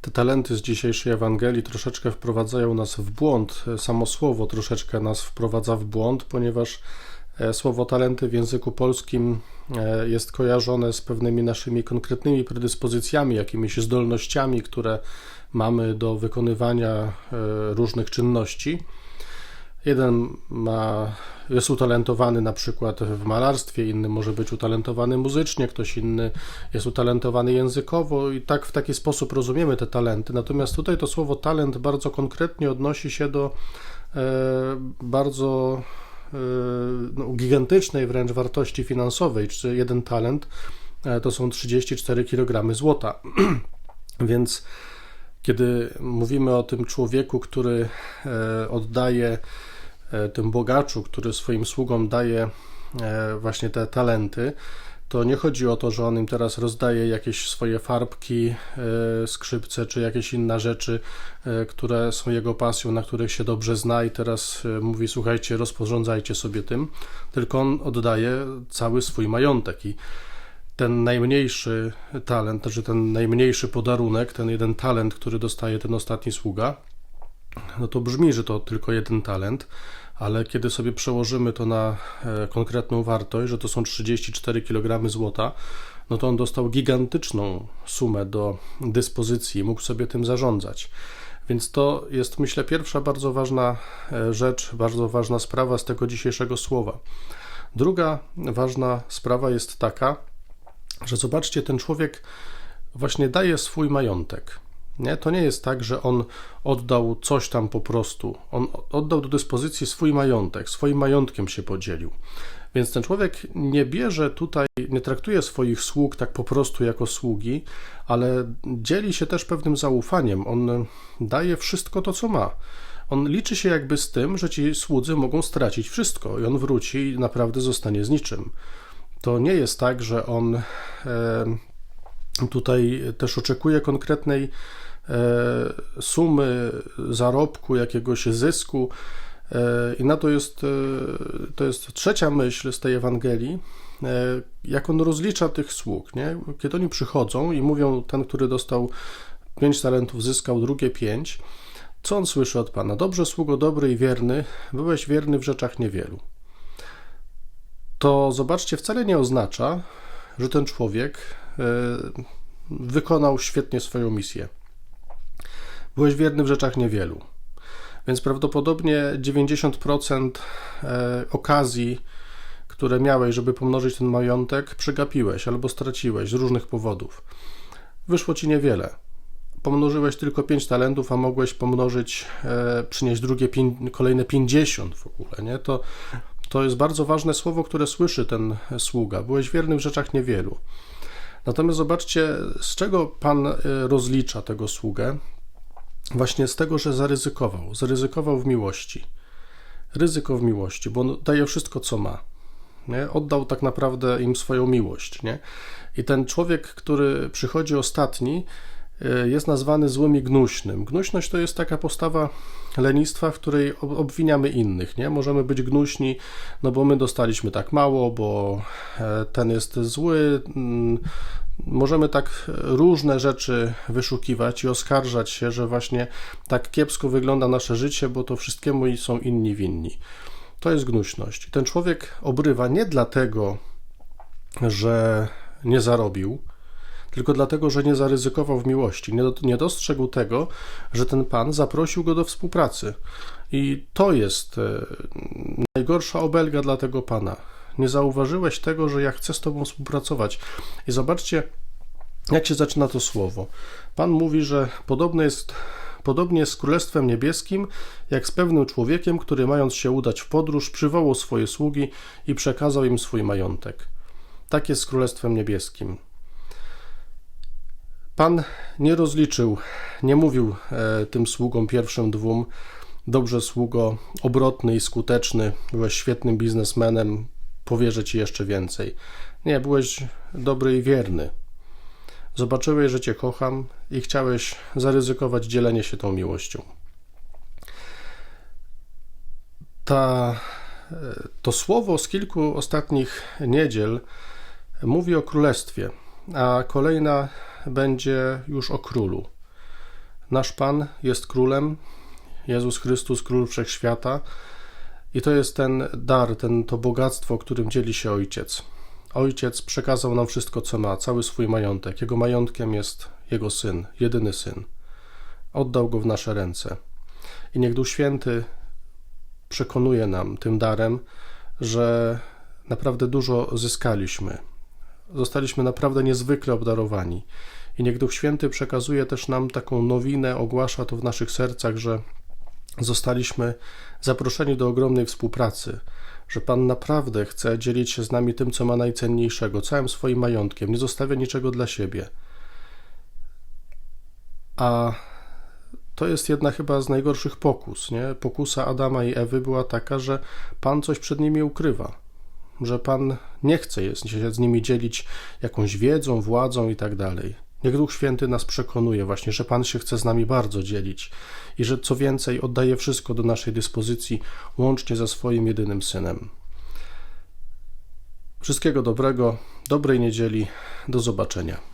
Te talenty z dzisiejszej Ewangelii troszeczkę wprowadzają nas w błąd. Samo słowo troszeczkę nas wprowadza w błąd, ponieważ e, słowo talenty w języku polskim e, jest kojarzone z pewnymi naszymi konkretnymi predyspozycjami, jakimiś zdolnościami, które mamy do wykonywania e, różnych czynności. Jeden ma, jest utalentowany na przykład w malarstwie, inny może być utalentowany muzycznie, ktoś inny jest utalentowany językowo i tak w taki sposób rozumiemy te talenty. Natomiast tutaj to słowo talent bardzo konkretnie odnosi się do e, bardzo e, no, gigantycznej wręcz wartości finansowej, czy jeden talent e, to są 34 kg złota. Więc kiedy mówimy o tym człowieku, który e, oddaje E, tym bogaczu, który swoim sługom daje e, właśnie te talenty, to nie chodzi o to, że on im teraz rozdaje jakieś swoje farbki, skrzypce czy jakieś inne rzeczy, które są jego pasją, na których się dobrze zna i teraz mówi: Słuchajcie, rozporządzajcie sobie tym, tylko on oddaje cały swój majątek. I ten najmniejszy talent, znaczy ten najmniejszy podarunek, ten jeden talent, który dostaje ten ostatni sługa, no to brzmi, że to tylko jeden talent, ale kiedy sobie przełożymy to na e, konkretną wartość, że to są 34 kg złota, no to on dostał gigantyczną sumę do dyspozycji, mógł sobie tym zarządzać. Więc to jest, myślę, pierwsza bardzo ważna e, rzecz, bardzo ważna sprawa z tego dzisiejszego słowa. Druga ważna sprawa jest taka, że zobaczcie, ten człowiek właśnie daje swój majątek. Nie? To nie jest tak, że on oddał coś tam po prostu. On oddał do dyspozycji swój majątek, swoim majątkiem się podzielił. Więc ten człowiek nie bierze tutaj, nie traktuje swoich sług tak po prostu jako sługi, ale dzieli się też pewnym zaufaniem. On daje wszystko to, co ma. On liczy się jakby z tym, że ci słudzy mogą stracić wszystko i on wróci i naprawdę zostanie z niczym. To nie jest tak, że on e, tutaj też oczekuje konkretnej E, sumy zarobku, jakiegoś zysku. E, I na to jest, to jest trzecia myśl z tej Ewangelii, jak on rozlicza tych sług. Nie? Kiedy oni przychodzą i mówią, ten, który dostał pięć talentów, zyskał drugie pięć, co on słyszy od Pana? Dobrze, sługo dobry i wierny, byłeś wierny w rzeczach niewielu. To zobaczcie, wcale nie oznacza, że ten człowiek wykonał świetnie swoją misję. Byłeś wierny w rzeczach niewielu. Więc prawdopodobnie 90% e, okazji, które miałeś, żeby pomnożyć ten majątek, przegapiłeś albo straciłeś z różnych powodów. Wyszło ci niewiele. Pomnożyłeś tylko 5 talentów, a mogłeś pomnożyć, e, przynieść drugie, kolejne 50 w ogóle. Nie? To, to jest bardzo ważne słowo, które słyszy ten sługa. Byłeś wierny w rzeczach niewielu. Natomiast zobaczcie, z czego Pan e, rozlicza tego sługę właśnie z tego, że zaryzykował. Zaryzykował w miłości. Ryzyko w miłości, bo on daje wszystko, co ma. Nie? Oddał tak naprawdę im swoją miłość. Nie? I ten człowiek, który przychodzi ostatni, jest nazwany złym i gnuśnym. Gnuśność to jest taka postawa lenistwa, w której obwiniamy innych. Nie? Możemy być gnuśni, no bo my dostaliśmy tak mało, bo e, ten jest zły, mm, możemy tak różne rzeczy wyszukiwać i oskarżać się, że właśnie tak kiepsko wygląda nasze życie, bo to wszystkiemu są inni winni. To jest gnuśność. Ten człowiek obrywa nie dlatego, że nie zarobił, tylko dlatego, że nie zaryzykował w miłości, nie, nie dostrzegł tego, że ten pan zaprosił go do współpracy. I to jest e, najgorsza obelga dla tego pana nie zauważyłeś tego, że ja chcę z Tobą współpracować. I zobaczcie, jak się zaczyna to słowo. Pan mówi, że podobne jest, podobnie z Królestwem Niebieskim, jak z pewnym człowiekiem, który mając się udać w podróż, przywołał swoje sługi i przekazał im swój majątek. Tak jest z Królestwem Niebieskim. Pan nie rozliczył, nie mówił e, tym sługom pierwszym dwóm, dobrze sługo, obrotny i skuteczny, byłeś świetnym biznesmenem, powierzę ci jeszcze więcej. Nie, byłeś dobry i wierny. Zobaczyłeś, że cię kocham i chciałeś zaryzykować dzielenie się tą miłością. Ta, to słowo z kilku ostatnich niedziel mówi o królestwie, a kolejna będzie już o królu. Nasz Pan jest królem, Jezus Chrystus, król wszechświata, i to jest ten dar, ten, to bogactwo, którym dzieli się Ojciec. Ojciec przekazał nam wszystko, co ma, cały swój majątek. Jego majątkiem jest Jego Syn, jedyny Syn. Oddał go w nasze ręce. I niech Duch Święty przekonuje nam tym darem, że naprawdę dużo zyskaliśmy. Zostaliśmy naprawdę niezwykle obdarowani. I niech Duch Święty przekazuje też nam taką nowinę, ogłasza to w naszych sercach, że zostaliśmy zaproszeni do ogromnej współpracy, że Pan naprawdę chce dzielić się z nami tym, co ma najcenniejszego, całym swoim majątkiem, nie zostawia niczego dla siebie. A to jest jedna chyba z najgorszych pokus. Nie? Pokusa Adama i Ewy była taka, że Pan coś przed nimi ukrywa, że Pan nie chce się z nimi dzielić jakąś wiedzą, władzą i tak. Niech Duch Święty nas przekonuje właśnie, że Pan się chce z nami bardzo dzielić i że co więcej oddaje wszystko do naszej dyspozycji, łącznie ze swoim jedynym Synem. Wszystkiego dobrego, dobrej niedzieli, do zobaczenia.